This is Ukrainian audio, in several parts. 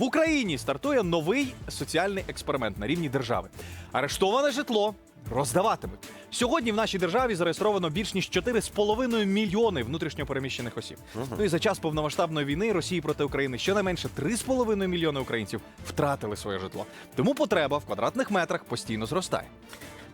В Україні стартує новий соціальний експеримент на рівні держави. Арештоване житло роздаватимуть. Сьогодні в нашій державі зареєстровано більш ніж 4,5 мільйони внутрішньопереміщених осіб. Ну і за час повномасштабної війни Росії проти України щонайменше 3,5 мільйони українців втратили своє житло. Тому потреба в квадратних метрах постійно зростає.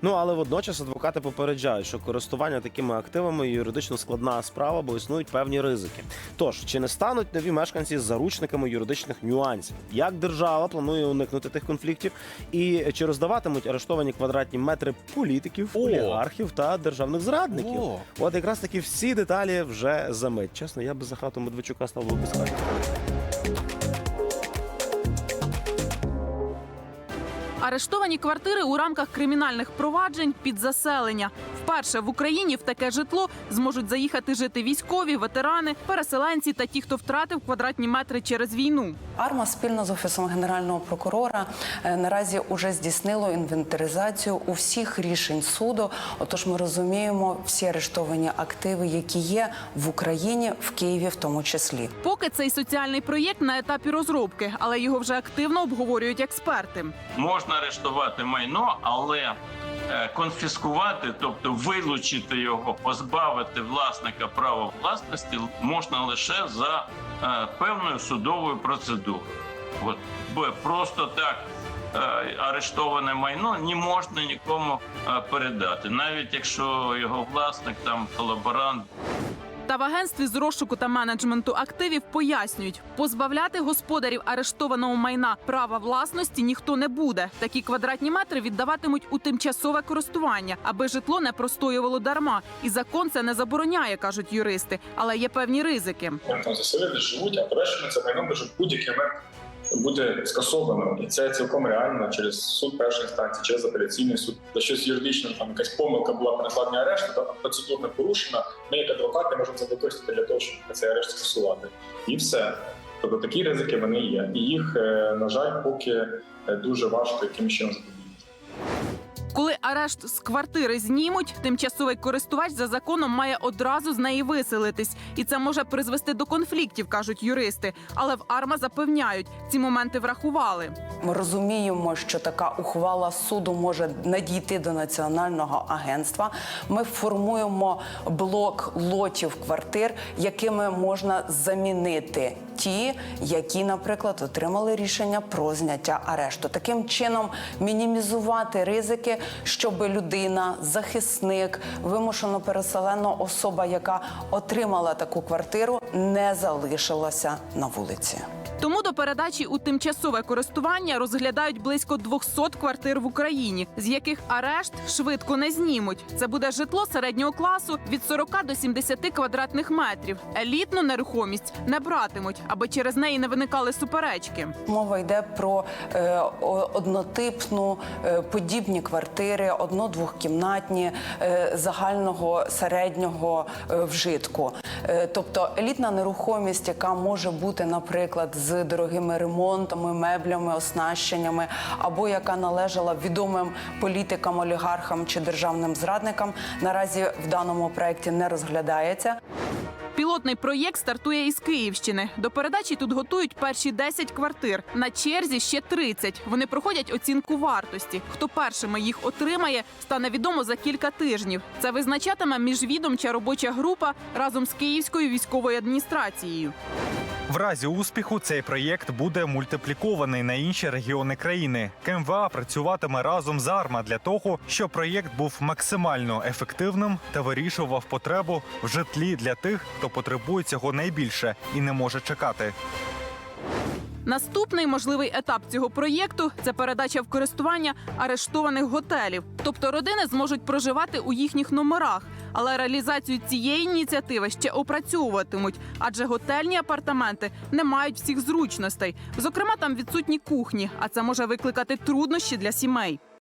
Ну але водночас адвокати попереджають, що користування такими активами юридично складна справа, бо існують певні ризики. Тож чи не стануть нові мешканці заручниками юридичних нюансів? Як держава планує уникнути тих конфліктів? І чи роздаватимуть арештовані квадратні метри політиків, О! олігархів та державних зрадників? О! От якраз таки всі деталі вже за мить. Чесно, я би за хату Медведчука став би без Арештовані квартири у рамках кримінальних проваджень під заселення. Вперше в Україні в таке житло зможуть заїхати жити військові, ветерани, переселенці та ті, хто втратив квадратні метри через війну. Арма спільно з офісом генерального прокурора е, наразі уже здійснило інвентаризацію усіх рішень суду. Отож, ми розуміємо всі арештовані активи, які є в Україні, в Києві, в тому числі. Поки цей соціальний проєкт на етапі розробки, але його вже активно обговорюють експерти. можна арештувати майно, але е, конфіскувати, тобто вилучити його, позбавити власника права власності можна лише за е, певною судовою процедурою. От бо просто так е, арештоване майно не можна нікому передати, навіть якщо його власник там колаборант Та в агентстві з розшуку та менеджменту активів пояснюють, позбавляти господарів арештованого майна права власності ніхто не буде. Такі квадратні метри віддаватимуть у тимчасове користування, аби житло не простоювало дарма. І закон це не забороняє, кажуть юристи, але є певні ризики. Там заселити живуть, а подальшому це майно може будь-який момент бути скасовано. І це цілком реально через суд першої інстанції, через апеляційний суд. За щось юридично там якась помилка була при накладенні арешту, та процедурно порушена. Ми, як адвокати, можемо це використати для того, щоб цей арешт скасувати. І все. Тобто такі ризики вони є. І їх, е, на жаль, поки е, дуже важко якимось чином запобігти. Коли арешт з квартири знімуть, тимчасовий користувач за законом має одразу з неї виселитись, і це може призвести до конфліктів, кажуть юристи. Але в АРМА запевняють, ці моменти врахували. Ми розуміємо, що така ухвала суду може надійти до національного агентства. Ми формуємо блок лотів квартир, якими можна замінити ті, які, наприклад, отримали рішення про зняття арешту. Таким чином мінімізувати ризики, щоб людина, захисник, вимушено переселена особа, яка отримала таку квартиру, не залишилася на вулиці. Тому до передачі у тимчасове користування розглядають близько 200 квартир в Україні, з яких арешт швидко не знімуть. Це буде житло середнього класу від 40 до 70 квадратних метрів. Елітну нерухомість не братимуть, аби через неї не виникали суперечки. Мова йде про е, однотипну е, подібні квартири, одно-двохкімнатні е, загального середнього е, вжитку. Е, тобто елітна нерухомість, яка може бути, наприклад, з дорогими ремонтами, меблями, оснащеннями, або яка належала відомим політикам, олігархам чи державним зрадникам, наразі в даному проєкті не розглядається. Пілотний проєкт стартує із Київщини. До передачі тут готують перші 10 квартир. На черзі ще 30. Вони проходять оцінку вартості. Хто першими їх отримає, стане відомо за кілька тижнів. Це визначатиме міжвідомча робоча група разом з Київською військовою адміністрацією. В разі успіху цей проєкт буде мультиплікований на інші регіони країни. КМВА працюватиме разом з АРМА для того, щоб проєкт був максимально ефективним та вирішував потребу в житлі для тих, хто потребує цього найбільше і не може чекати. Наступний можливий етап цього проєкту це передача в користування арештованих готелів. Тобто родини зможуть проживати у їхніх номерах. Але реалізацію цієї ініціативи ще опрацьовуватимуть, адже готельні апартаменти не мають всіх зручностей. Зокрема, там відсутні кухні, а це може викликати труднощі для сімей.